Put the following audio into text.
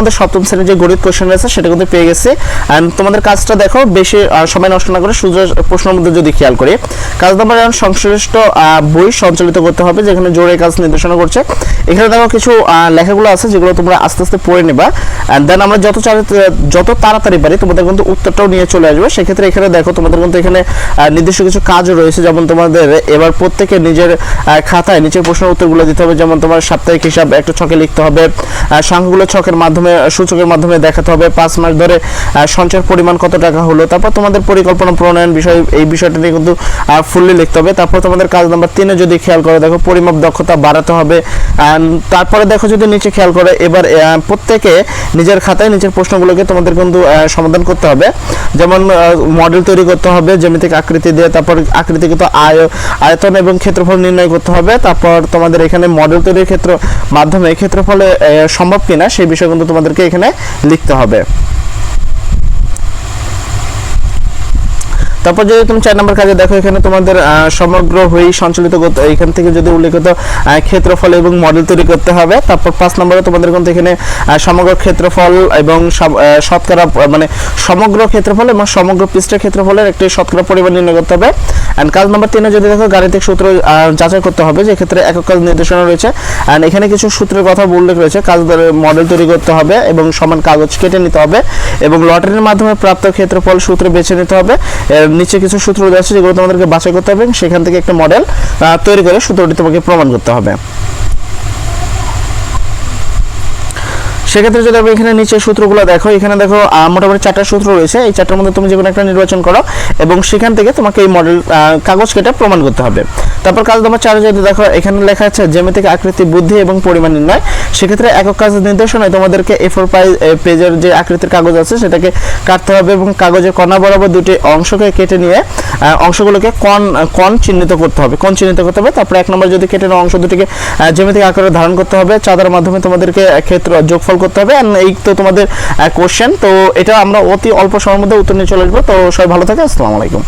আমাদের সপ্তম শ্রেণির যে গণিত কোশ্চেন রয়েছে, সেটা কিন্তু পেয়ে গেছে। অ্যান্ড তোমাদের কাজটা দেখো, বেশি সময় নষ্ট না করে সূর্য প্রশ্নের মধ্যে যদি খেয়াল করি। কাজ নাম্বার ওয়ান সংশ্লিষ্ট বই সঞ্চালিত করতে হবে, যেখানে জোরে কাজ নির্দেশনা করছে। এখানে দেখো কিছু লেখাগুলো আছে, যেগুলো তোমরা আস্তে আস্তে পড়ে নেবা। অ্যান্ড দেন আমরা যত যত তাড়াতাড়ি পারি, তোমাদের কিন্তু উত্তরটাও নিয়ে চলে আসবে। সেক্ষেত্রে এখানে দেখো, তোমাদের কিন্তু এখানে নির্দিষ্ট কিছু কাজও রয়েছে। যেমন তোমাদের এবার প্রত্যেকে নিজের খাতায় নিচের প্রশ্নের উত্তরগুলো দিতে হবে। যেমন তোমার সাপ্তাহিক হিসাব, একটা ছকে লিখতে হবে। সংখ্যাগুলো ছকের মাধ্যমে সূচকের মাধ্যমে দেখাতে হবে। পাঁচ মাস ধরে সঞ্চয়ের পরিমাণ কত টাকা হলো, তারপর তোমাদের পরিকল্পনা প্রণয়ন বিষয়, এই বিষয়টা নিয়ে কিন্তু ফুললি লিখতে হবে। তারপর তোমাদের কাজ নাম্বার তিনে যদি খেয়াল করে, দেখো, পরিমাপ দক্ষতা বাড়াতে হবে। তারপরে দেখো, যদি নিচে খেয়াল করে, এবার প্রত্যেকে নিজের খাতায় নিচের প্রশ্নগুলোকে তোমাদের কিন্তু সমাধান করতে হবে। যেমন মডেল তৈরি করতে হবে জ্যামিতিক আকৃতি দিয়ে, তারপর আকৃতিগত আয়, আয়তন এবং ক্ষেত্রফল নির্ণয় করতে হবে। তারপর তোমাদের এখানে মডেল তৈরির ক্ষেত্র, মাধ্যমে ক্ষেত্রফলে সম্ভব কিনা, সেই বিষয়ে কিন্তু তোমাদেরকে এখানে লিখতে হবে। তারপর যদি তুমি চার নম্বর কাজে দেখো, এখানে তোমাদের সমগ্র হয়ে সঞ্চালিত করতে এখান থেকে যদি উল্লেখিত ক্ষেত্রফল এবং মডেল তৈরি করতে হবে, তারপর পাঁচ নম্বরে তোমাদের কিন্তু এখানে সমগ্র ক্ষেত্রফল এবং শতকরা মানে সমগ্র ক্ষেত্রফল এবং সমগ্র পৃষ্ঠের ক্ষেত্রফলের একটি শতকরা পরিমাণ নির্ণয় করতে হবে। অ্যান্ড কাজ নম্বর তিনে যদি দেখো, গাণিতিক সূত্র যাচাই করতে হবে, যে ক্ষেত্রে একক কাজ নির্দেশনা রয়েছে। অ্যান্ড এখানে কিছু সূত্রের কথা উল্লেখ রয়েছে, কাজ মডেল তৈরি করতে হবে এবং সমান কাগজ কেটে নিতে হবে এবং লটারির মাধ্যমে প্রাপ্ত ক্ষেত্রফল সূত্র বেছে নিতে হবে। এর নিচে কিছু সূত্র দেওয়া আছে যেগুলো তোমাদেরকে বাছাই করতে হবে সেখান থেকে একটা মডেল তৈরি করে সূত্রটি তোমাকে প্রমাণ করতে হবে। সেক্ষেত্রে যদি আমি এখানে নিচে সূত্রগুলো দেখো, এখানে দেখো মোটামুটি চারটা সূত্র রয়েছে। এই চারটার মধ্যে তুমি যে কোনো একটা নির্বাচন করো এবং সেখান থেকে তোমাকে এই মডেল কাগজ কেটে প্রমাণ করতে হবে। তারপর কাজ নম্বর চারে যদি দেখো, এখানে লেখা আছে, জ্যামিতিক আকৃতি, বুদ্ধি এবং পরিমাণ নির্ণয়। সেক্ষেত্রে একক কাজের নির্দেশনায় তোমাদেরকে এ ফোর পেজের যে আকৃতির কাগজ আছে সেটাকে কাটতে হবে এবং কাগজের কণা বরাবর দুটি অংশকে কেটে নিয়ে অংশগুলোকে কণ কণ চিহ্নিত করতে হবে। কণ চিহ্নিত করতে হবে, তারপর এক নম্বর যদি কেটে নেওয়া অংশ দুটিকে জ্যামিতিক আকারে ধারণ করতে হবে, চাঁদার মাধ্যমে তোমাদেরকে ক্ষেত্র যোগফল করতে হবে। এই তো তোমাদের কোশ্চেন তো এটা আমরা অতি অল্প সময়ের মধ্যে উত্তর নিয়ে চলে আসব। তো সবাই ভালো থাকে, আসসালামু আলাইকুম।